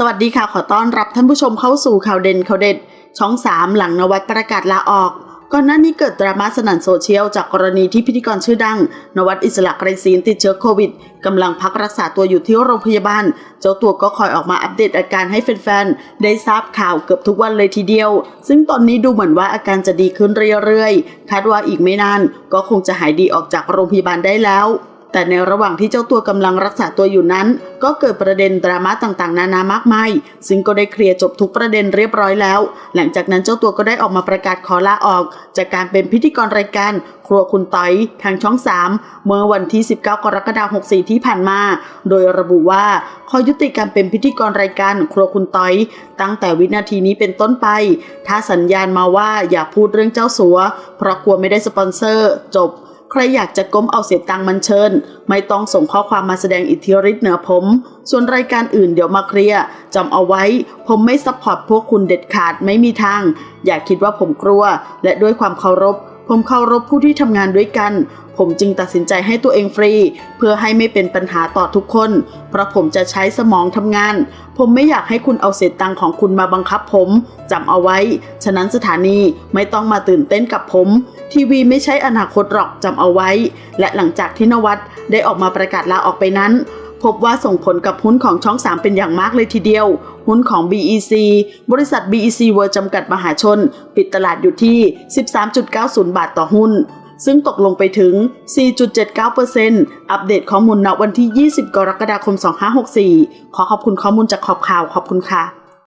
สวัสดีค่ะ ขอต้อนรับท่านผู้ชมเข้าสู่ข่าวเด่นข่าวเด็ด ช่อง 3 หลังนวัดประกาศลาออก ก่อนหน้านี้เกิดดราม่าสนั่นโซเชียลจากกรณีที่พิธีกรชื่อดัง นวัดอิสระไกรศีลติดเชื้อโควิดกำลังพักรักษาตัวอยู่ที่โรงพยาบาล เจ้าตัวก็คอยออกมาอัปเดตอาการให้แฟนๆ ได้ทราบข่าวเกือบทุกวันเลยทีเดียว ซึ่งตอนนี้ดูเหมือนว่าอาการจะดีขึ้นเรื่อยๆ คาดว่าอีกไม่นานก็คงจะหายดีออกจากโรงพยาบาลได้แล้ว แต่ในระหว่างที่เจ้าตัวกำลังรักษาตัวอยู่นั้น ก็เกิดประเด็นดราม่าต่างๆ นานามากมาย ซึ่งก็ได้เคลียร์จบทุกประเด็นเรียบร้อยแล้ว หลังจากนั้นเจ้าตัวก็ได้ออกมาประกาศขอลาออก จากการเป็นพิธีกรรายการ ครัวคุณต้อยทางช่อง 3 เมื่อวันที่ 19 กรกฎาคม 64 ที่ผ่านมา โดยระบุว่าขอยุติการเป็นพิธีกรรายการ ครัวคุณต้อย ตั้งแต่วินาทีนี้เป็นต้นไป ถ้าสัญญาณมาว่าอย่าพูดเรื่องเจ้าสัว เพราะกลัวไม่ได้สปอนเซอร์ จบ ใครอยากจะก้มเอาเสียตังมันเชิญ ไม่ต้องส่งข้อความมาแสดงอิทธิฤทธิ์เหนือผม ส่วนรายการอื่นเดี๋ยวมาเคลียร์จำเอาไว้ ผมไม่ซัพพอร์ตพวกคุณเด็ดขาดไม่มีทาง อย่าคิดว่าผมกลัว และด้วยความเคารพ ผมเคารพผู้ที่ทำงานด้วยกัน ผมจึงตัดสินใจให้ตัวเองฟรี เพื่อให้ไม่เป็นปัญหาต่อทุกคน เพราะผมจะใช้สมองทำงาน ผมไม่อยากให้คุณเอาเศษตังของคุณมาบังคับผมจำเอาไว้ ฉะนั้นสถานีไม่ต้องมาตื่นเต้นกับผม ทีวีไม่ใช่อนาคตหรอกจำเอาไว้ และหลังจากที่นวัดได้ออกมาประกาศลาออกไปนั้น พบว่าส่งผลกับหุ้นของช่อง 3 เป็นอย่างมากเลยทีเดียว หุ้นของ BEC บริษัท BEC World จำกัดมหาชน ปิดตลาดอยู่ที่ 13.90 บาทต่อหุ้น ซึ่งตกลงไปถึง 4.79%อัปเดตข้อมูลณวันที่ 20 กรกฎาคม 2564 ขอขอบคุณข้อมูลจากขอบข่าวขอบคุณค่ะ